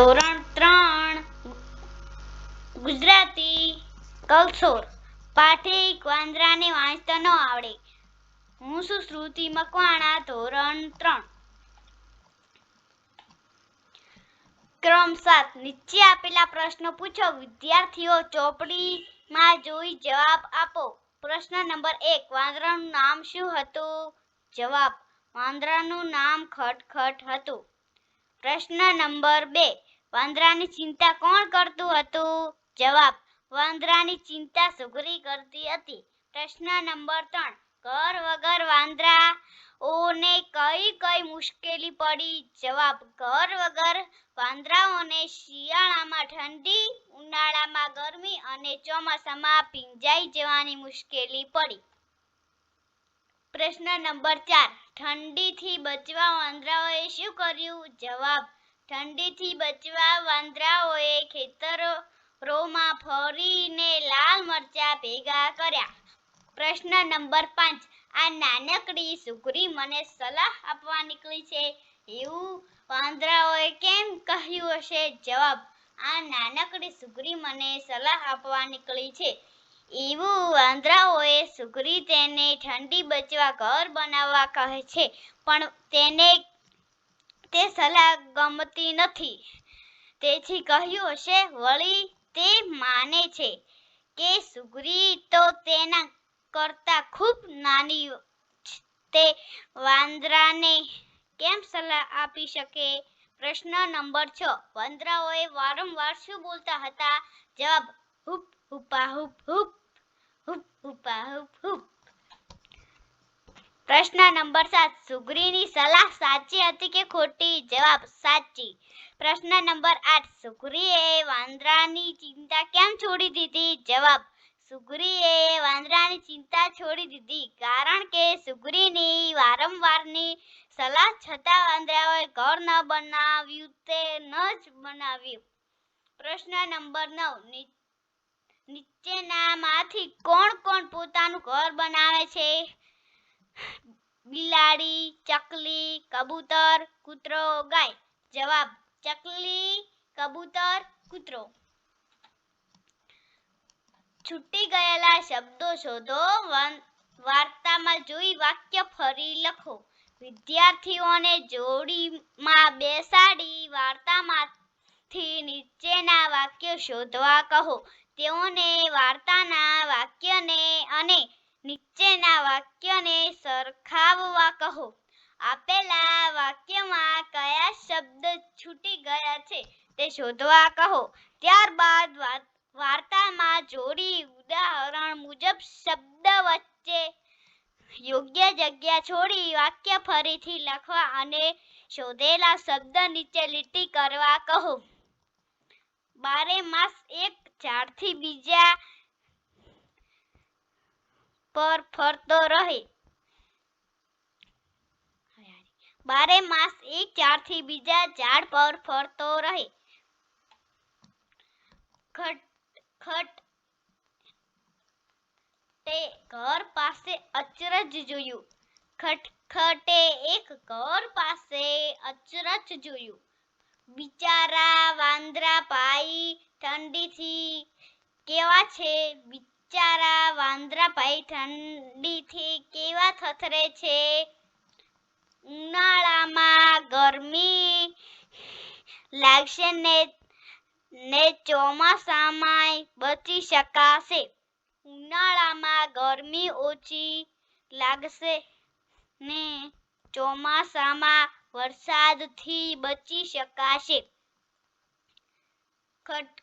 ધોરણ ત્રણ, ગુજરાતી કલસોર પાઠિક વાંદરાને વાંચતા ન આવડે. હું છું શ્રુતિ મકવાણા, ધોરણ ત્રણ. ક્રમ સાત. નીચે આપેલા પ્રશ્નો પૂછો. વિદ્યાર્થીઓ ચોપડીમાં જોઈ જવાબ આપો. પ્રશ્ન નંબર એક. વાંદરાનું નામ શું હતું? જવાબ. વાંદરાનું નામ ખટખટ હતું. પ્રશ્ન નંબર બે. વાંદરાની ચિંતા કોણ કરતું હતું? જવાબ, વાંદરાની ચિંતા સુગરી કરતી હતી. પ્રશ્ન નંબર ત્રણ, ઘર વગર વાંદરાઓને કઈ કઈ મુશ્કેલી પડી? જવાબ, ઘર વગર વાંદરાઓને શિયાળામાં ઠંડી, ઉનાળામાં ગરમી અને ચોમાસામાં ભીંજાઈ જવાની મુશ્કેલી પડી. પ્રશ્ન નંબર ચાર, ઠંડીથી બચવા વાંદરાઓએ શું કર્યું? જવાબ ઠંડીથી બચવા વાંદરાઓએ ખેતરોમાં ફરીને લાલ મરચા ભેગા કર્યા. પ્રશ્ન નંબર પાંચ. આ નાનકડી સુગરી મને સલાહ આપવા નીકળી છે? એવું વાંદરાઓએ કેમ કહ્યું હશે? જવાબ. આ નાનકડી સુગરી મને સલાહ આપવા નીકળી છે. એવું વાંદરાઓએ સુગરી તેને ઠંડી બચવા ઘર બનાવવા કહે છે, પણ તેને તે સલાહ ગમતી નથી. તેથી કહ્યું હશે વળી તે માને છે કે સુગરી તો તેના કરતા ખૂબ નાની તે વાંદરાને કેમ સલાહ આપી શકે? પ્રશ્ન નંબર છ. વાંદરાઓએ વારંવાર શું બોલતા હતા? જવાબ, હુપ, હુપા, હુપ હુપ હુપ, હુપા, હુપ હુપ. પ્રશ્ન નંબર સાત, સુગ્રીની સલાહ સાચી હતી કે ખોટી? જવાબ સાચી. પ્રશ્ન નંબર આઠ, સુગ્રીએ વાંદરાની ચિંતા કેમ છોડી દીધી? જવાબ, સુગ્રીએ વાંદરાની ચિંતા છોડી દીધી કારણ કે સુગ્રીની વારંવારની સલાહ છતાં વાંદરાઓએ ઘર ન બનાવ્યું તે ન જ બનાવ્યું. પ્રશ્ન નંબર નવ નીચેનામાંથી કોણ કોણ પોતાનું ઘર બનાવે છે? બિલાડી, ચકલી, કબૂતર, કૂતરો, ગાય. જવાબ, ચકલી, કબૂતર, કૂતરો. છૂટી ગયેલા શબ્દો શોધો વાર્તામાં જોઈ વાક્ય ફરી લખો. વિદ્યાર્થીઓને જોડીમાં બેસાડી વાર્તામાંથી નીચેના વાક્ય શોધવા કહો. તેઓને વાર્તાના વાક્યને અને નીચેના વાક્યને સરખાવવા કહો. આપેલા વાક્યમાં કયા શબ્દ છૂટી ગયા છે તે શોધવા કહો. ત્યારબાદ વાર્તામાં જોડી ઉદાહરણ મુજબ શબ્દ વચ્ચે યોગ્ય જગ્યા છોડી વાક્ય ફરીથી લખવા અને શોધેલા શબ્દ નીચે લીટી કરવા કહો. બારે માસ એક ઝાડથી બીજા પર ફરતો રહે. બારે માસ એક ઝાડથી બીજા ઝાડ પર ફરતો રહે. ખટ ખટ તે ઘર પાસે અચરજ જોયું. ખટખટે એક ઘર પાસે અચરજ જોયું. બિચારા વાંદરા ભાઈ ઠંડીથી કેવા છે? બિચારા વાંદરા ભાઈ ઠંડીથી કેવા થથરે છે? ઉનાળામાં ગરમી લાગશે ને ને ચોમાસામાં બચી શકાશે. ઉનાળામાં ગરમી ઓછી લાગશે ને ચોમાસામાં વરસાદથી બચી શકાશે. ખટ,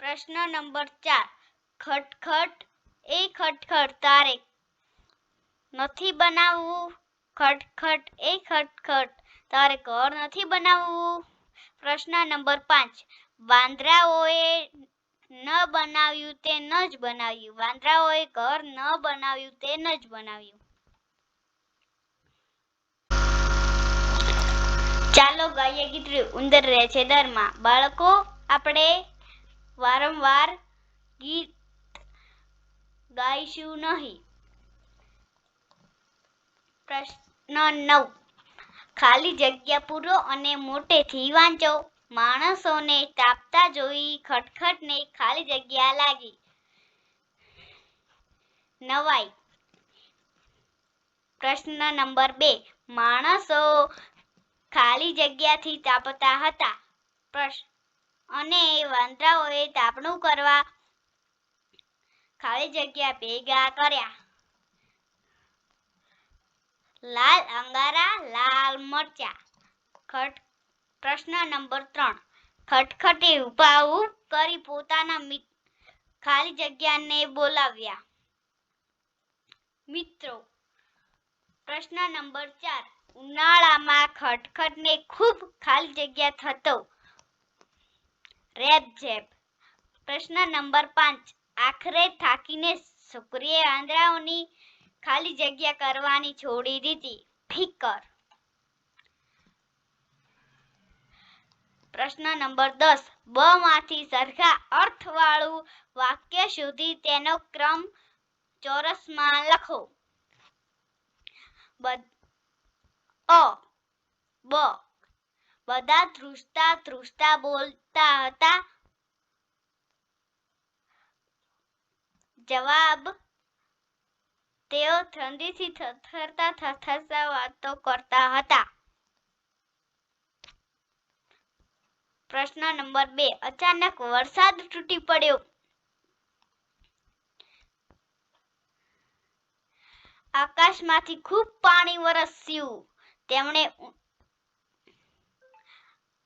પ્રશ્ન નંબર ચાર. ખટખટ એ ખટખટ તારે નથી બનાવવું? ખટખટ, એ ખટખટ. તારે ઘર નથી બનાવવું? પ્રશ્ન નંબર પાંચ. વાંદરાઓએ ન બનાવ્યું તે ન જ બનાવ્યું. વાંદરાઓએ ઘર ન બનાવ્યું તે ન જ બનાવ્યું. ચાલો ગાઈએ ગીત ઉંદર રહે છે દરમાં. બાળકો, આપણે વારંવાર ગીત ગાઈશું નહીં. પ્રશ્ન નવ. ખાલી જગ્યા પૂરો અને મોટેથી વાંચો. માણસોને તાપતા જોઈ ખટખટને ખાલી જગ્યા લાગી. નવાઈ. પ્રશ્ન નંબર બે. માણસો ખાલી જગ્યાથી તાપતા હતા. પ્રશ્ન અને વાંદરાઓએ તાપણું કરવા ખાલી જગ્યા ભેગા કર્યા. લાલ અંગારા, લાલ મરચા. ખટ, પ્રશ્ન નંબર ત્રણ. ખટખટે ઊભા કરી પોતાના ખાલી જગ્યાને બોલાવ્યા. મિત્રો, પ્રશ્ન નંબર ચાર. ઉનાળામાં ખટખટને ખૂબ ખાલી જગ્યા થતો રેપ જેપ પ્રશ્ન નંબર પાંચ. આખરે થાકીને સુક્રિય આંદ્રાઓની ખાલી જગ્યા કરવાની છોડી દીધી. ફિકર. પ્રશ્ન નંબર દસ. બ માંથી સરખા અર્થવાળું વાક્ય સુધી તેનો ક્રમ ચોરસમાં લખો. અ, બ. બધા ધ્રુજતા ધ્રુજતા બોલતા હતા. જવાબ તેઓ ઠંડીથી થરથરતા થરથરતા વાતો કરતા હતા. પ્રશ્ન નંબર બે. અચાનક વરસાદ તૂટી પડ્યો. આકાશમાંથી ખૂબ પાણી વરસ્યું. તેમણે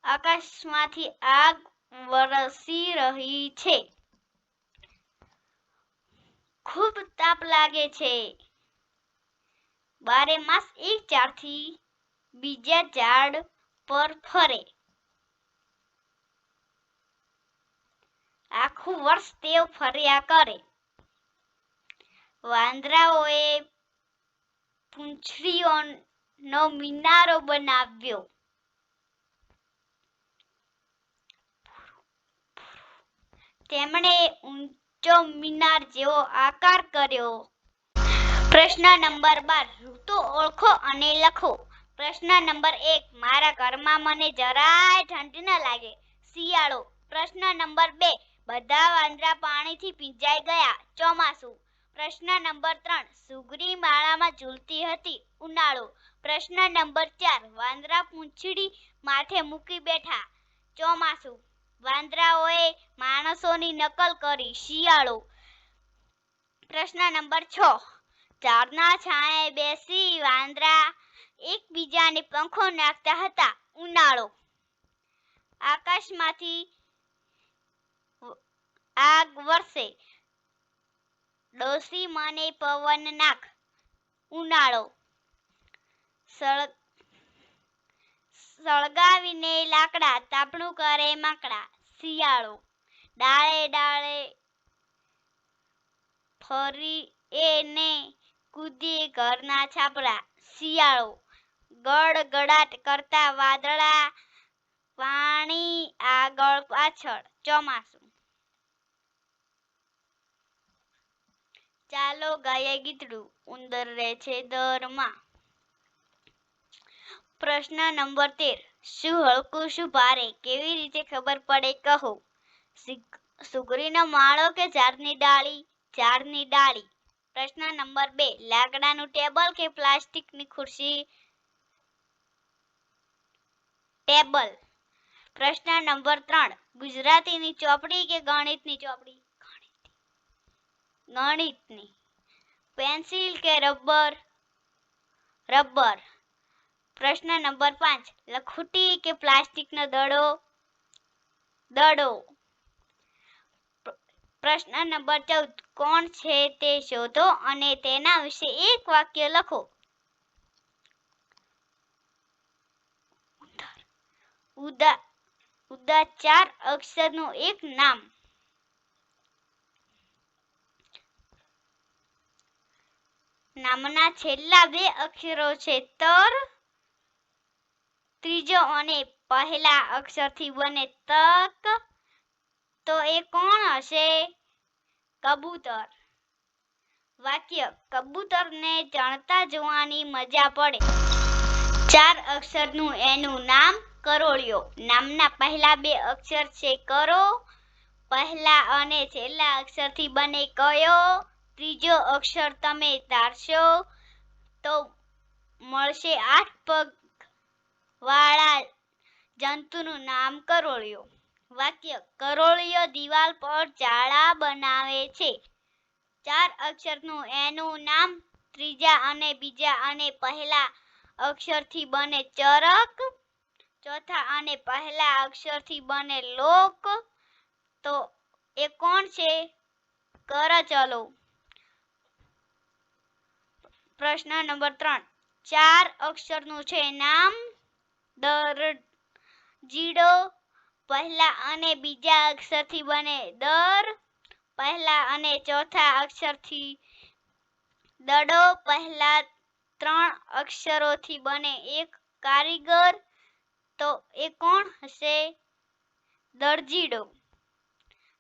આકાશમાંથી આગ વરસી રહી છે. ખૂબ તાપ લાગે છે. બારે માસ એક ઝાડથી બીજા ઝાડ પર ફરે. આખું વર્ષ તેઓ ફર્યા કરે. વાંદરાઓએ પૂંછડીઓનો મિનારો બનાવ્યો. તેમણે ઊંચો મિનાર જેવો આકાર કર્યો? પ્રશ્ન નંબર બાર, ઋતુ ઓળખો અને લખો. પ્રશ્ન નંબર એક, મારા ઘરમાં મને જરાય ઠંડી ન લાગે. શિયાળો. પ્રશ્ન નંબર બે, બધા વાંદરા પાણીથી ભીંજાઈ ગયા. ચોમાસું. પ્રશ્ન નંબર ત્રણ, સુગરી માળામાં ઝૂલતી હતી. ઉનાળો. પ્રશ્ન નંબર ચાર, વાંદરા પૂંછડી માથે મૂકી બેઠા. ચોમાસું. વાંદરાઓએ માણસોની નકલ કરી. શિયાળો. પ્રશ્ન નંબર છ. ઝાડના છાણે બેસી વાંદરા એકબીજાને પંખો નાખતા હતા. ઉનાળો. આકાશમાંથી આગ વરસે. ડોસી મને પવન નાખ. ઉનાળો. સળ, સળગાવીને લાકડા તાપણું કરે માકડા. શિયાળો. ડાળે ડાળે ફરી એને કૂદીએ ઘરના છાપરા શિયાળો. ગડગડાટ કરતા વાદળા પાણી આગળ પાછળ. ચોમાસું. ચાલો ગાયે ગીતડું. ઉંદર રહે છે દરમાં. પ્રશ્ન નંબર તેર. શું હલકું, શું ભારે? કેવી રીતે ખબર પડે? કહો. સુગરીનો માળો કે ઝાડની ડાળી? ઝાડની ડાળી. પ્રશ્ન નંબર બે. લાકડાનું ટેબલ કે પ્લાસ્ટિકની ખુરશી? ટેબલ. પ્રશ્ન નંબર ત્રણ. ગુજરાતીની ચોપડી કે ગણિતની ચોપડી? ગણિતની. પેન્સિલ કે રબર? રબર. પ્રશ્ન નંબર પાંચ. લખોટી કે પ્લાસ્ટિકનો દડો? દડો. પ્રશ્ન નંબર ચૌદ. કોણ છે તે શોધો અને તેના વિશે એક વાક્ય લખો. ઉદા ઉદા ચાર અક્ષરનું એક નામ. નામના છેલ્લા બે અક્ષરો છે. તર ત્રીજો અને પહેલા અક્ષરથી બને તક. તો એ કોણ હશે? કબૂતર. વાક્ય, કબૂતરને ચણતા જોવાની મજા પડે. ચાર અક્ષરનું એનું નામ કરોળિયો નામના પહેલા બે અક્ષર છે કરો. પહેલા અને છેલ્લા અક્ષરથી બને કયો? ત્રીજો અક્ષર તમે ધારશો તો મળશે આઠ પગ વાળા જંતુનું નામ કરોળિયો. વાક્ય, કરોળિયો દિવાલ પર જાળા બનાવે છે. ચાર અક્ષરનું એનું નામ, ત્રીજા અને બીજા અને પહેલા અક્ષરથી બને ચરક, ચોથા અને પહેલા અક્ષરથી બને લોક. તો એ કોણ છે? કરચલો પ્રશ્ન નંબર ત્રણ. ચાર અક્ષરનું છે નામ દરજીડો પહેલા અને બીજા અક્ષરથી બને. દર પહેલા અને ચોથા અક્ષરથી દડો પહેલા ત્રણ અક્ષરોથી બને. એક કારીગર તો એ કોણ હશે? દરજીડો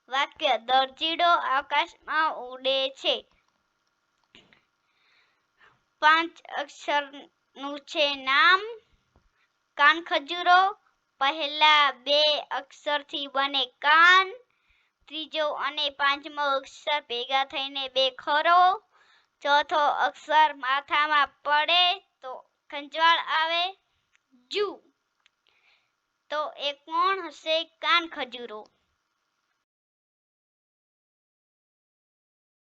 વાક્ય દરજીડો આકાશમાં ઉડે છે. પાંચ અક્ષરનું છે નામ. કાન ખજૂરો, પહેલા બે અક્ષરથી બને કાન, ત્રીજો અને પાંચમો અક્ષર ભેગા થઈને બે ખરો, ચોથો અક્ષર માથામાં પડે તો ખંજવાળ આવે, જુ. તો એ કોણ હશે? કાન ખજૂરો.